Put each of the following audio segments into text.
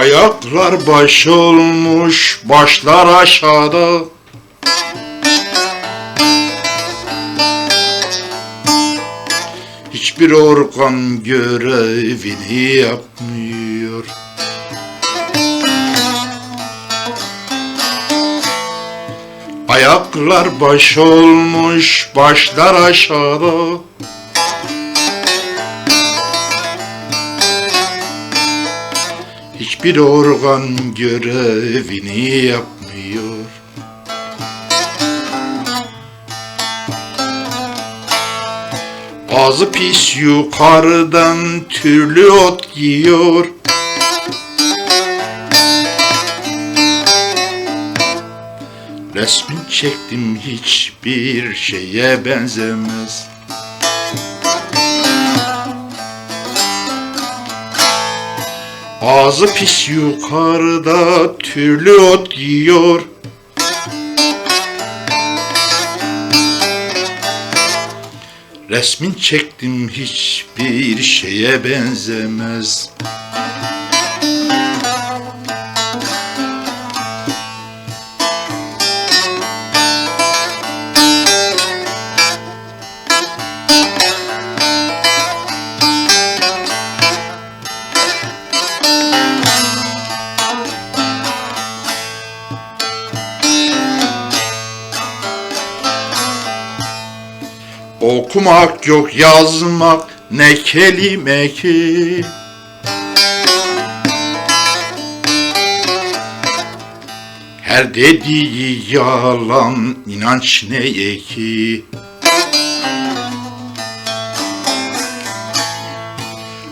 Ayaklar baş olmuş, başlar aşağıda. Hiçbir organ görevini yapmıyor. Ayaklar baş olmuş, başlar aşağıda. Hiçbir organ görevini yapmıyor. Ağzı pis yukarıdan türlü ot yiyor. Resmin çektim hiçbir şeye benzemez. Ağzı pis yukarıda türlü ot yiyor. Resmin çektim hiçbir şeye benzemez. Okumak yok yazmak ne kelime ki? Her dediği yalan inanç neye ki?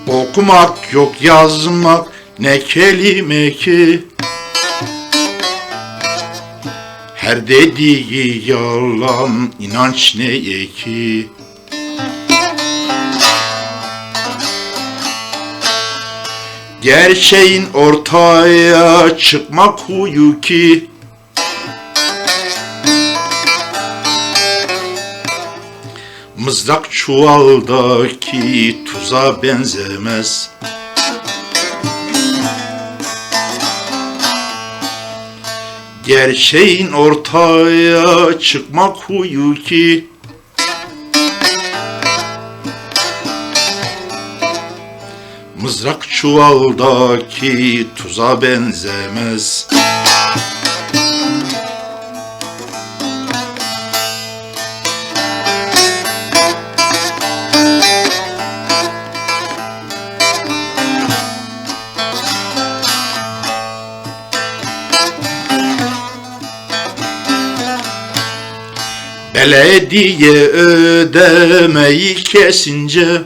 Okumak yok yazmak ne kelime ki? Her dediği yalan inanç neye ki Gerçeğin ortaya çıkmak huyu ki. Mızrak çuvaldaki tuza benzemez. Gerçeğin ortaya çıkmak huyu ki Mızrak çuvaldaki tuza benzemez. Belediye ödemeyi kesince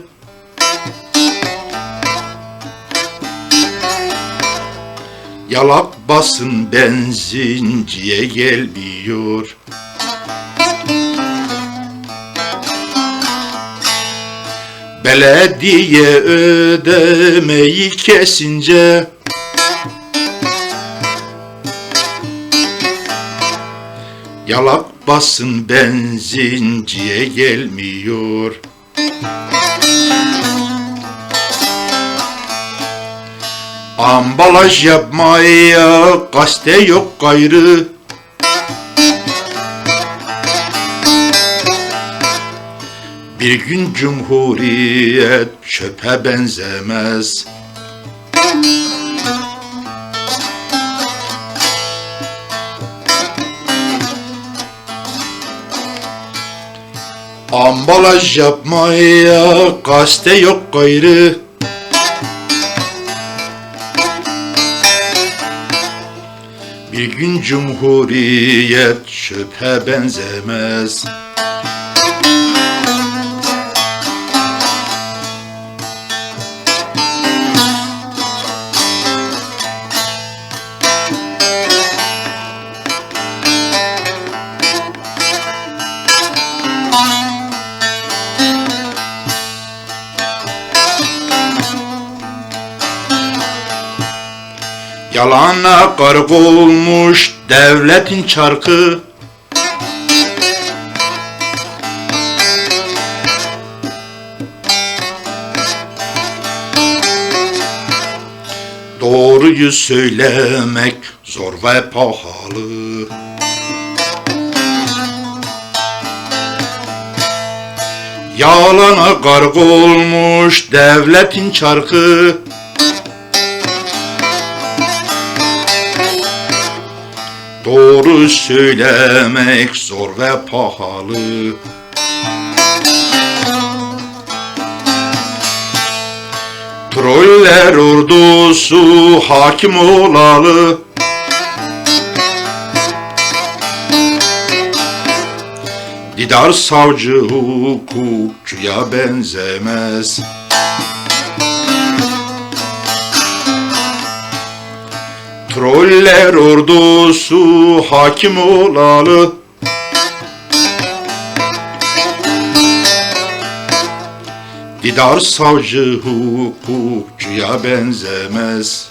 Yalak basın benzinciye gelmiyor. Belediye ödemeyi kesince Yalak basın benzinciye gelmiyor Ambalaj yapmaya kaste yok gayrı. Bir gün cumhuriyet çöpe benzemez. Ambalaj yapmaya kaste yok gayrı Bir gün cumhuriyet çöpe benzemez Yalana gark olmuş devletin çarkı Doğruyu söylemek zor ve pahalı. Yalana garg olmuş devletin çarkı. Doğru söylemek zor ve pahalı. Troller ordusu hakim olalı. Didar savcı hukukçuya benzemez. Troller ordusu hakim olalı. Didar savcı hukukçuya benzemez.